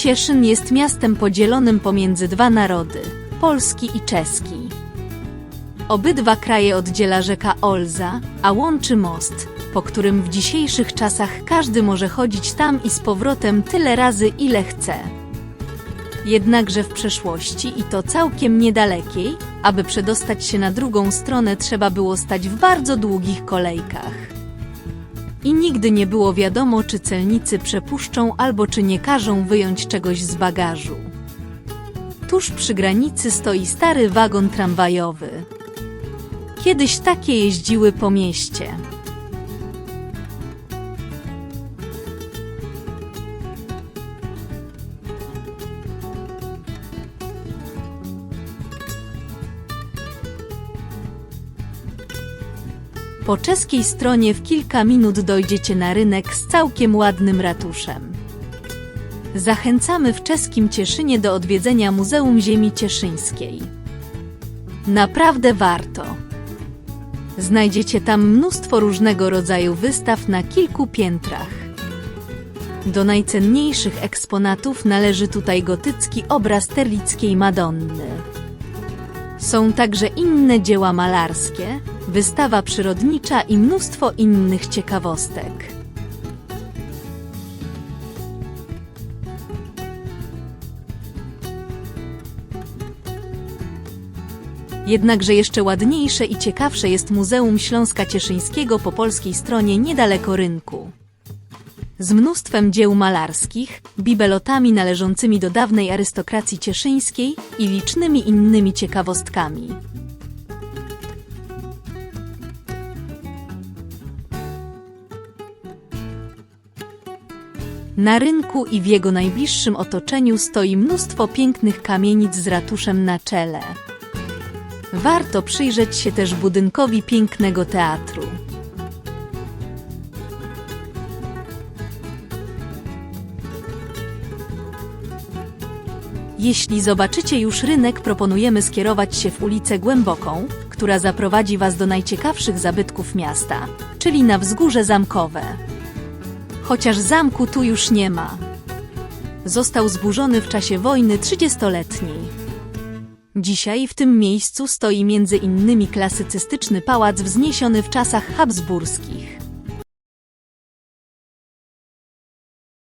Cieszyn jest miastem podzielonym pomiędzy dwa narody polski i czeski. Obydwa kraje oddziela rzeka Olza, a łączy most, po którym w dzisiejszych czasach każdy może chodzić tam i z powrotem tyle razy, ile chce. Jednakże w przeszłości, i to całkiem niedalekiej, aby przedostać się na drugą stronę, trzeba było stać w bardzo długich kolejkach. I nigdy nie było wiadomo, czy celnicy przepuszczą albo czy nie każą wyjąć czegoś z bagażu. Tuż przy granicy stoi stary wagon tramwajowy. Kiedyś takie jeździły po mieście. Po czeskiej stronie w kilka minut dojdziecie na rynek z całkiem ładnym ratuszem. Zachęcamy w czeskim Cieszynie do odwiedzenia Muzeum Ziemi Cieszyńskiej. Naprawdę warto. Znajdziecie tam mnóstwo różnego rodzaju wystaw na kilku piętrach. Do najcenniejszych eksponatów należy tutaj gotycki obraz terlickiej Madonny. Są także inne dzieła malarskie, wystawa przyrodnicza i mnóstwo innych ciekawostek. Jednakże jeszcze ładniejsze i ciekawsze jest Muzeum Śląska Cieszyńskiego po polskiej stronie niedaleko rynku. Z mnóstwem dzieł malarskich, bibelotami należącymi do dawnej arystokracji cieszyńskiej i licznymi innymi ciekawostkami. Na rynku i w jego najbliższym otoczeniu stoi mnóstwo pięknych kamienic z ratuszem na czele. Warto przyjrzeć się też budynkowi pięknego teatru. Jeśli zobaczycie już rynek, proponujemy skierować się w ulicę Głęboką, która zaprowadzi Was do najciekawszych zabytków miasta, czyli na wzgórze zamkowe. Chociaż zamku tu już nie ma. Został zburzony w czasie wojny 30-letniej. Dzisiaj w tym miejscu stoi między innymi klasycystyczny pałac wzniesiony w czasach habsburskich.